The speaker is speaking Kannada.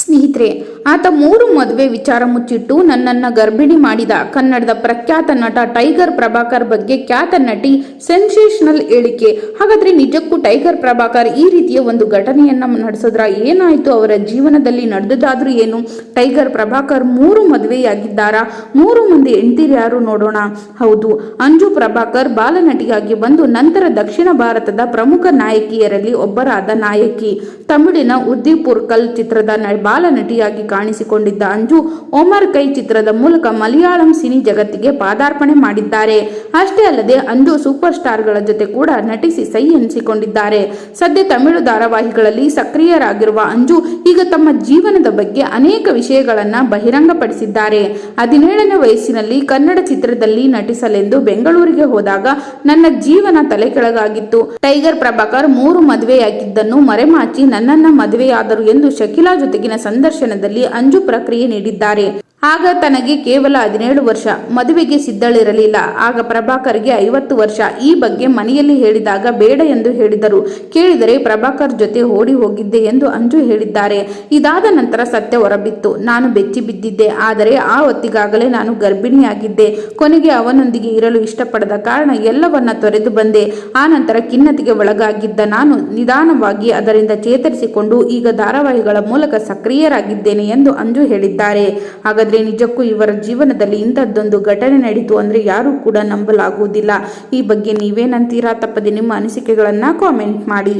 ಸ್ನೇಹಿತ ಸ್ನೇಹಿತರೆ ಆತ ಮೂರು ಮದುವೆ ವಿಚಾರ ಮುಚ್ಚಿಟ್ಟು ನನ್ನನ್ನ ಗರ್ಭಿಣಿ ಮಾಡಿದ. ಕನ್ನಡದ ಪ್ರಖ್ಯಾತ ನಟ ಟೈಗರ್ ಪ್ರಭಾಕರ್ ಬಗ್ಗೆ ಖ್ಯಾತ ನಟಿ ಸೆನ್ಸೇಷನಲ್ ಹೇಳಿಕೆ. ಹಾಗಾದ್ರೆ ನಿಜಕ್ಕೂ ಟೈಗರ್ ಪ್ರಭಾಕರ್ ಈ ರೀತಿಯ ಒಂದು ಘಟನೆಯನ್ನ ನಡೆಸಿದ್ರ ಏನಾಯ್ತು? ಅವರ ಜೀವನದಲ್ಲಿ ನಡೆದದಾದ್ರೂ ಏನು? ಟೈಗರ್ ಪ್ರಭಾಕರ್ ಮೂರು ಮದುವೆಯಾಗಿದ್ದಾರಾ? ಮೂರು ಮಂದಿ ಹೆಂಡತಿರು ಯಾರು ನೋಡೋಣ? ಹೌದು, ಅಂಜು ಪ್ರಭಾಕರ್ ಬಾಲನಟಿಯಾಗಿ ಬಂದು ನಂತರ ದಕ್ಷಿಣ ಭಾರತದ ಪ್ರಮುಖ ನಾಯಕಿಯರಲ್ಲಿ ಒಬ್ಬರಾದ ನಾಯಕಿ. ತಮಿಳಿನ ಉದ್ದಿಪುರ್ಕಲ್ ಚಿತ್ರದ ನ- ಬಾಲನಟಿಯಾಗಿ ಕಾಣಿಸಿಕೊಂಡಿದ್ದ ಅಂಜು ಓಮರ್ ಕೈ ಚಿತ್ರದ ಮೂಲಕ ಮಲಯಾಳಂ ಸಿನಿ ಜಗತ್ತಿಗೆ ಪಾದಾರ್ಪಣೆ ಮಾಡಿದ್ದಾರೆ. ಅಷ್ಟೇ ಅಲ್ಲದೆ ಅಂಜು ಸೂಪರ್ ಸ್ಟಾರ್ಗಳ ಜೊತೆ ಕೂಡ ನಟಿಸಿ ಸೈ ಎನಿಸಿಕೊಂಡಿದ್ದಾರೆ. ಸದ್ಯ ತಮಿಳು ಧಾರಾವಾಹಿಗಳಲ್ಲಿ ಸಕ್ರಿಯರಾಗಿರುವ ಅಂಜು ಈಗ ತಮ್ಮ ಜೀವನದ ಬಗ್ಗೆ ಅನೇಕ ವಿಷಯಗಳನ್ನ ಬಹಿರಂಗಪಡಿಸಿದ್ದಾರೆ. ಹದಿನೇಳನೇ ವಯಸ್ಸಿನಲ್ಲಿ ಕನ್ನಡ ಚಿತ್ರದಲ್ಲಿ ನಟಿಸಲೆಂದು ಬೆಂಗಳೂರಿಗೆ ಹೋದಾಗ ನನ್ನ ಜೀವನ ತಲೆ ಕೆಳಗಾಗಿತ್ತು ಟೈಗರ್ ಪ್ರಭಾಕರ್ ಮೂರು ಮದುವೆಯಾಗಿದ್ದನ್ನು ಮರೆಮಾಚಿ ನನ್ನನ್ನ ಮದುವೆಯಾದರು ಎಂದು ಶಕಿಲಾ ಜೊತೆಗಿನ ಸಂದರ್ಶನದಲ್ಲಿ ಅಂಜು ಪ್ರಕ್ರಿಯೆ ನೀಡಿದ್ದಾರೆ. ಆಗ ತನಗೆ ಕೇವಲ ಹದಿನೇಳು ವರ್ಷ. ಮದುವೆಗೆ ಸಿದ್ಧಳಿರಲಿಲ್ಲ. ಆಗ ಪ್ರಭಾಕರ್ಗೆ ಐವತ್ತು ವರ್ಷ. ಈ ಬಗ್ಗೆ ಮನೆಯಲ್ಲಿ ಹೇಳಿದಾಗ ಬೇಡ ಎಂದು ಹೇಳಿದರು. ಕೇಳಿದರೆ ಪ್ರಭಾಕರ್ ಜೊತೆ ಓಡಿ ಹೋಗಿದ್ದೆ ಎಂದು ಅಂಜು ಹೇಳಿದ್ದಾರೆ. ಇದಾದ ನಂತರ ಸತ್ಯ ಹೊರಬಿತ್ತು. ನಾನು ಬೆಚ್ಚಿ ಬಿದ್ದಿದ್ದೆ. ಆದರೆ ಆ ಹೊತ್ತಿಗಾಗಲೇ ನಾನು ಗರ್ಭಿಣಿಯಾಗಿದ್ದೆ. ಕೊನೆಗೆ ಅವನೊಂದಿಗೆ ಇರಲು ಇಷ್ಟಪಡದ ಕಾರಣ ಎಲ್ಲವನ್ನ ತೊರೆದು ಬಂದೆ. ಆ ನಂತರ ಖಿನ್ನತೆಗೆ ಒಳಗಾಗಿದ್ದ ನಾನು ನಿಧಾನವಾಗಿ ಅದರಿಂದ ಚೇತರಿಸಿಕೊಂಡು ಈಗ ಧಾರಾವಾಹಿಗಳ ಮೂಲಕ ಸಕ್ರಿಯರಾಗಿದ್ದೇನೆ ಎಂದು ಅಂಜು ಹೇಳಿದ್ದಾರೆ. ಹಾಗಾದ್ರೆ ನಿಜಕ್ಕೂ ಇವರ ಜೀವನದಲ್ಲಿ ಇಂಥದ್ದೊಂದು ಘಟನೆ ನಡೀತು ಅಂದ್ರೆ ಯಾರೂ ಕೂಡ ನಂಬಲಾಗುವುದಿಲ್ಲ. ಈ ಬಗ್ಗೆ ನೀವೇನಂತೀರಾ? ತಪ್ಪದೆ ನಿಮ್ಮ ಅನಿಸಿಕೆಗಳನ್ನ ಕಾಮೆಂಟ್ ಮಾಡಿ.